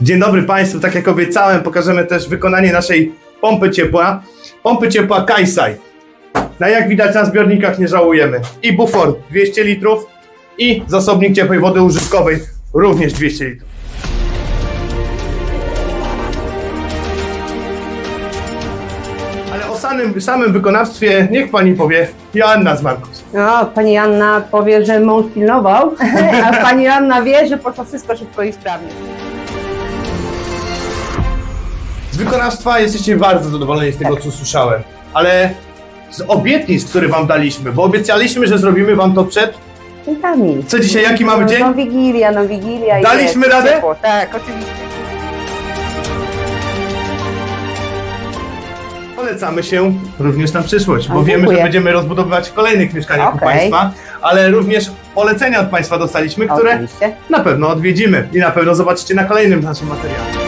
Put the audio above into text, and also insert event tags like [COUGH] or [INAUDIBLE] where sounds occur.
Dzień dobry Państwu, tak jak obiecałem, pokażemy też wykonanie naszej pompy ciepła. Pompy ciepła Kaisai. Na jak widać na zbiornikach nie żałujemy. I bufor 200 litrów i zasobnik ciepłej wody użytkowej również 200 litrów. Ale o samym, wykonawstwie niech Pani powie Joanna z Markus. No, pani Anna powie, że mąż pilnował, [LAUGHS] a pani Anna wie, że poszło wszystko szybko i sprawnie. Z wykonawstwa jesteście bardzo zadowoleni z tego, co słyszałem. Ale z obietnic, które wam daliśmy, bo obiecaliśmy, że zrobimy wam to przed. Świętami. Co dzisiaj, jaki mamy dzień? No Wigilia, no Wigilia. Daliśmy jest radę? ciepło. Tak, oczywiście. Polecamy się również na przyszłość, bo A, wiemy, dziękuję. że będziemy rozbudowywać w kolejnych mieszkaniach u Okej. Państwa, ale również polecenia od Państwa dostaliśmy, które Oczywiście. na pewno odwiedzimy i na pewno zobaczycie na kolejnym naszym materiale.